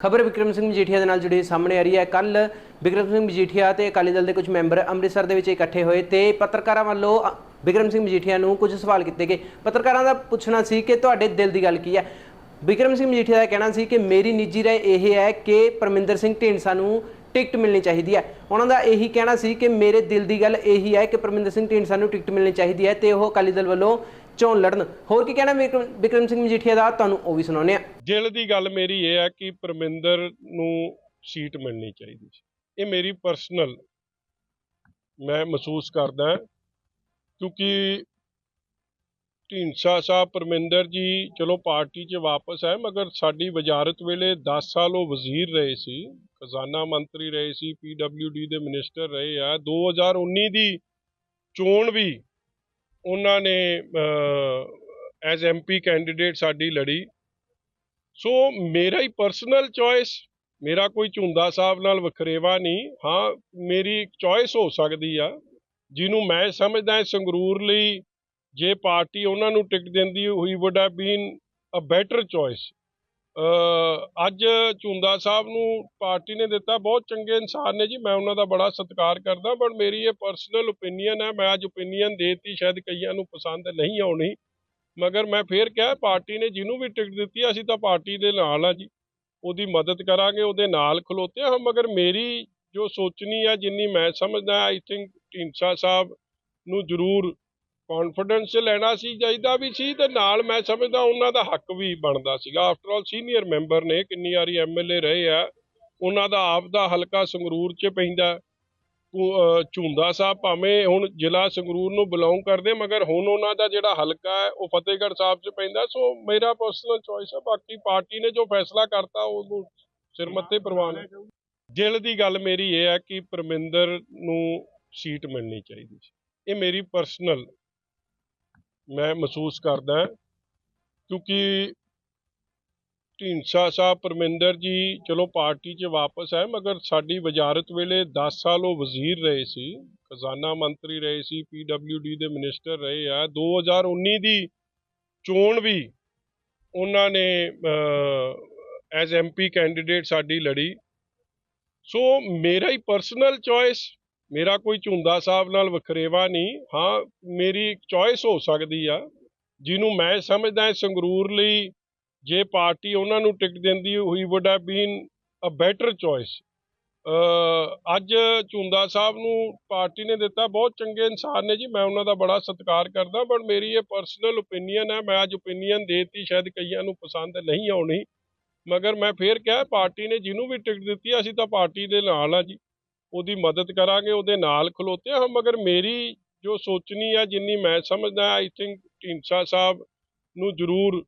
ਖਬਰ ਵਿਕਰਮ ਸਿੰਘ ਮਜੀਠੀਆ ਦੇ ਨਾਲ ਜੁੜੀ ਸਾਹਮਣੇ ਆ ਰਹੀ ਹੈ। ਕੱਲ ਵਿਕਰਮ ਸਿੰਘ ਮਜੀਠੀਆ ਤੇ ਅਕਾਲੀ ਦਲ ਦੇ ਕੁਝ ਮੈਂਬਰ ਅੰਮ੍ਰਿਤਸਰ ਦੇ ਵਿੱਚ ਇਕੱਠੇ ਹੋਏ ਤੇ ਪੱਤਰਕਾਰਾਂ ਵੱਲੋਂ ਅ, ਵਿਕਰਮ ਸਿੰਘ ਮਜੀਠੀਆ ਨੂੰ ਕੁਝ ਸਵਾਲ ਕੀਤੇ ਗਏ। ਪੱਤਰਕਾਰਾਂ ਦਾ ਪੁੱਛਣਾ ਸੀ ਕਿ ਤੁਹਾਡੇ ਦਿਲ ਦੀ ਗੱਲ ਕੀ ਹੈ? ਵਿਕਰਮ ਸਿੰਘ ਮਜੀਠੀਆ ਦਾ ਕਹਿਣਾ ਸੀ ਕਿ ਮੇਰੀ ਨਿੱਜੀ ਰਾਏ ਇਹ ਹੈ ਕਿ ਪਰਮਿੰਦਰ ਸਿੰਘ ਢੀਂਡਸਾ ਨੂੰ ਟਿਕਟ ਮਿਲਣੀ ਚਾਹੀਦੀ ਹੈ। ਉਹਨਾਂ ਦਾ ਇਹੀ ਕਹਿਣਾ ਸੀ ਕਿ ਮੇਰੇ ਦਿਲ ਦੀ ਗੱਲ ਇਹੀ ਹੈ ਕਿ ਪਰਮਿੰਦਰ ਸਿੰਘ ਢੀਂਡਸਾ ਨੂੰ ਟਿਕਟ ਮਿਲਣੀ ਚਾਹੀਦੀ ਹੈ ਤੇ ਉਹ ਅਕਾਲੀ ਦਲ ਵੱਲੋਂ ਚੋਣ ਲੜਨ। ਹੋਰ ਕੀ ਕਹਿਣਾ ਵਿਕਰਮ ਸਿੰਘ ਮਜੀਠੀਆ ਦਾ? ਤੁਹਾਨੂੰ ਉਹ ਵੀ ਸੁਣਾਉਂਦੇ ਹਾਂ। ਦਿਲ ਦੀ ਗੱਲ ਮੇਰੀ ਇਹ ਹੈ ਕਿ ਪਰਮਿੰਦਰ ਨੂੰ ਸੀਟ ਮਿਲਣੀ ਚਾਹੀਦੀ ਸੀ। ਇਹ ਮੇਰੀ ਪਰਸਨਲ ਮੈਂ ਮਹਿਸੂਸ ਕਰਦਾ ਕਿਉਂਕਿ ਢੀਂਡਸਾ ਸਾਹਿਬ ਪਰਮਿੰਦਰ ਜੀ ਚਲੋ ਪਾਰਟੀ 'ਚ ਵਾਪਸ ਹੈ ਮਗਰ ਸਾਡੀ ਵਜ਼ਾਰਤ ਵੇਲੇ 10 ਸਾਲ ਉਹ ਵਜ਼ੀਰ ਰਹੇ ਸੀ, ਖਜ਼ਾਨਾ ਮੰਤਰੀ ਰਹੇ ਸੀ ਪੀਡਬਲਯੂਡੀ ਦੇ ਮਿਨਿਸਟਰ ਰਹੇ ਆ। 2019 ਦੀ ਚੋਣ ਵੀ ਉਹਨਾਂ ਨੇ ਐਜ਼ ਐਮਪੀ ਕੈਂਡੀਡੇਟ ਸਾਡੀ ਲੜੀ। ਸੋ ਮੇਰਾ ਹੀ ਪਰਸਨਲ ਚੋਇਸ ਮੇਰਾ ਕੋਈ ਝੁੰਦਾ ਸਾਹਿਬ ਨਾਲ ਵਖਰੇਵਾ ਨਹੀਂ। ਹਾਂ, ਮੇਰੀ ਚੋਇਸ ਹੋ ਸਕਦੀ ਆ, ਜਿਹਨੂੰ ਮੈਂ ਸਮਝਦਾ ਸੰਗਰੂਰ ਲਈ ਜੇ ਪਾਰਟੀ ਉਹਨਾਂ ਨੂੰ ਟਿਕਟ ਦਿੰਦੀ ਹੋਈ, would have been a better choice ਅੱਜ ਝੁੰਦਾ ਸਾਹਿਬ ਨੂੰ ਪਾਰਟੀ ਨੇ ਦਿੱਤਾ। ਬਹੁਤ ਚੰਗੇ ਇਨਸਾਨ ਨੇ ਜੀ, ਮੈਂ ਉਹਨਾਂ ਦਾ ਬੜਾ ਸਤਿਕਾਰ ਕਰਦਾ ਪਰ ਮੇਰੀ ਇਹ ਪਰਸਨਲ ਓਪੀਨੀਅਨ ਹੈ, ਮੈਂ ਅੱਜ ਓਪੀਨੀਅਨ ਦੇਤੀ, ਸ਼ਾਇਦ ਕਈਆਂ ਨੂੰ ਪਸੰਦ ਨਹੀਂ ਆਉਣੀ। ਮਗਰ ਮੈਂ ਫੇਰ ਕਿਹਾ, ਪਾਰਟੀ ਨੇ ਜਿਹਨੂੰ ਵੀ ਟਿਕਟ ਦਿੱਤੀ, ਅਸੀਂ ਤਾਂ ਪਾਰਟੀ ਦੇ ਨਾਲ ਆ ਜੀ। ਉਹਦੀ ਮਦਦ ਕਰਾਂਗੇ, ਉਹਦੇ ਨਾਲ ਖਲੋਤੇ ਹਾਂ। ਮਗਰ ਮੇਰੀ ਜੋ ਸੋਚਣੀ ਹੈ, ਜਿੰਨੀ ਮੈਂ ਸਮਝਦਾ ਆਈ ਥਿੰਕ ਢੀਂਡਸਾ ਸਾਹਿਬ ਨੂੰ ਜ਼ਰੂਰ ਕੌਨਫੀਡੈਂਸ ਲੈਣਾ ਸੀ ਚਾਹੀਦਾ ਵੀ ਸੀ ਤੇ ਨਾਲ ਮੈਂ ਸਮਝਦਾ ਉਹਨਾਂ ਦਾ ਹੱਕ ਵੀ ਬਣਦਾ ਸੀਗਾ। ਆਫਟਰ ਆਲ ਸੀਨੀਅਰ ਮੈਂਬਰ ਨੇ ਕਿੰਨੀ ਵਾਰੀ ਐਮਐਲਏ ਰਹੇ ਆ ਉਹਨਾਂ ਦਾ ਆਪ ਦਾ ਹਲਕਾ ਸੰਗਰੂਰ 'ਚ ਪੈਂਦਾ ਝੁੰਦਾ ਸਾਹਿਬ ਭਾਵੇਂ ਹੁਣ ਜ਼ਿਲ੍ਹਾ ਸੰਗਰੂਰ ਨੂੰ ਬਿਲੋਂਗ ਕਰਦੇ ਮਗਰ ਹੁਣ ਉਹਨਾਂ ਦਾ ਜਿਹੜਾ ਹਲਕਾ ਹੈ ਉਹ ਫਤਿਹਗੜ੍ਹ ਸਾਹਿਬ 'ਚ ਪੈਂਦਾ। ਸੋ ਮੇਰਾ ਪਰਸਨਲ ਚੋਇਸ ਹੈ ਬਾਕੀ ਪਾਰਟੀ ਨੇ ਜੋ ਫੈਸਲਾ ਕਰਤਾ ਉਹਨੂੰ ਸਿਰ ਮੱਥੇ ਪ੍ਰਵਾਨ ਦਿਲ ਦੀ ਗੱਲ ਮੇਰੀ ਇਹ ਹੈ ਕਿ ਪਰਮਿੰਦਰ ਨੂੰ ਸੀਟ ਮਿਲਣੀ ਚਾਹੀਦੀ ਸੀ। ਇਹ ਮੇਰੀ ਪਰਸਨਲ ਮੈਂ ਮਹਿਸੂਸ ਕਰਦਾ ਕਿਉਂਕਿ ਢੀਂਡਸਾ ਸਾਹਿਬ ਪਰਮਿੰਦਰ ਜੀ ਚਲੋ ਪਾਰਟੀ 'ਚ ਵਾਪਸ ਹੈ ਮਗਰ ਸਾਡੀ ਵਜ਼ਾਰਤ ਵੇਲੇ 10 ਸਾਲ ਉਹ ਵਜ਼ੀਰ ਰਹੇ ਸੀ, ਖਜ਼ਾਨਾ ਮੰਤਰੀ ਰਹੇ ਸੀ ਪੀਡਬਲਯੂਡੀ ਦੇ ਮਿਨਿਸਟਰ ਰਹੇ ਆ 2019 ਦੀ ਚੋਣ ਵੀ ਉਹਨਾਂ ਨੇ ਐਜ਼ ਐਮਪੀ ਕੈਂਡੀਡੇਟ ਸਾਡੀ ਲੜੀ। ਸੋ ਮੇਰਾ ਹੀ ਪਰਸਨਲ ਚੋਇਸ ਮੇਰਾ ਕੋਈ ਝੁੰਦਾ ਸਾਹਿਬ ਨਾਲ ਵਖਰੇਵਾ ਨਹੀਂ। ਹਾਂ, ਮੇਰੀ ਚੋਇਸ ਹੋ ਸਕਦੀ ਆ, ਜਿਹਨੂੰ ਮੈਂ ਸਮਝਦਾ ਸੰਗਰੂਰ ਲਈ ਜੇ ਪਾਰਟੀ ਉਹਨਾਂ ਨੂੰ ਟਿਕਟ ਦਿੰਦੀ ਹੋਈ would have been a better choice ਅੱਜ ਝੁੰਦਾ ਸਾਹਿਬ ਨੂੰ ਪਾਰਟੀ ਨੇ ਦਿੱਤਾ, ਬਹੁਤ ਚੰਗੇ ਇਨਸਾਨ ਨੇ ਜੀ, ਮੈਂ ਉਹਨਾਂ ਦਾ ਬੜਾ ਸਤਿਕਾਰ ਕਰਦਾ ਪਰ ਮੇਰੀ ਇਹ ਪਰਸਨਲ ਓਪੀਨੀਅਨ ਹੈ, ਮੈਂ ਅੱਜ ਓਪੀਨੀਅਨ ਦੇਤੀ, ਸ਼ਾਇਦ ਕਈਆਂ ਨੂੰ ਪਸੰਦ ਨਹੀਂ ਆਉਣੀ। ਮਗਰ ਮੈਂ ਫੇਰ ਕਿਹਾ, ਪਾਰਟੀ ਨੇ ਜਿਹਨੂੰ ਵੀ ਟਿਕਟ ਦਿੱਤੀ, ਅਸੀਂ ਤਾਂ ਪਾਰਟੀ ਦੇ ਨਾਲ ਆ ਜੀ। ਉਹਦੀ ਮਦਦ ਕਰਾਂਗੇ, ਉਹਦੇ ਨਾਲ ਖਲੋਤੇ ਹਾਂ, ਮਗਰ ਮੇਰੀ ਜੋ ਸੋਚਣੀ ਹੈ ਜਿੰਨੀ ਮੈਂ ਸਮਝਦਾ ਆਈ ਥਿੰਕ ਢੀਂਡਸਾ ਸਾਹਿਬ ਨੂੰ ਜ਼ਰੂਰ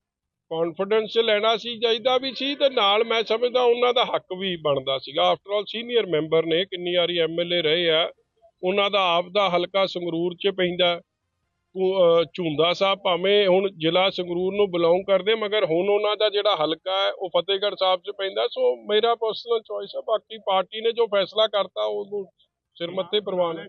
ਕੌਨਫੀਡੈਂਸ ਲੈਣਾ ਸੀ, ਚਾਹੀਦਾ ਵੀ ਸੀ, ਤੇ ਨਾਲ ਮੈਂ ਸਮਝਦਾ ਉਹਨਾਂ ਦਾ ਹੱਕ ਵੀ ਬਣਦਾ ਸੀਗਾ। ਆਫਟਰ ਆਲ ਸੀਨੀਅਰ ਮੈਂਬਰ ਨੇ, ਕਿੰਨੀ ਵਾਰੀ ਐਮਐਲਏ ਰਹੇ ਆ, ਉਹਨਾਂ ਦਾ ਆਪ ਦਾ ਹਲਕਾ ਸੰਗਰੂਰ 'ਚ ਪੈਂਦਾ। ਝੁੰਦਾ ਸਾਹਿਬ ਭਾਵੇਂ ਹੁਣ ਜ਼ਿਲ੍ਹਾ ਸੰਗਰੂਰ ਨੂੰ ਬਿਲੋਂਗ ਕਰਦੇ, ਮਗਰ ਹੁਣ ਉਹਨਾਂ ਦਾ ਜਿਹੜਾ ਹਲਕਾ ਹੈ, ਉਹ ਫਤਿਹਗੜ੍ਹ ਸਾਹਿਬ 'ਚ ਪੈਂਦਾ। ਸੋ ਮੇਰਾ ਪਰਸਨਲ ਚੋਇਸ ਹੈ। ਬਾਕੀ ਪਾਰਟੀ ਨੇ ਜੋ ਫੈਸਲਾ ਕਰਤਾ, ਉਹਨੂੰ ਸਿਰ ਮੱਥੇ ਪ੍ਰਵਾਨ ਹੈ।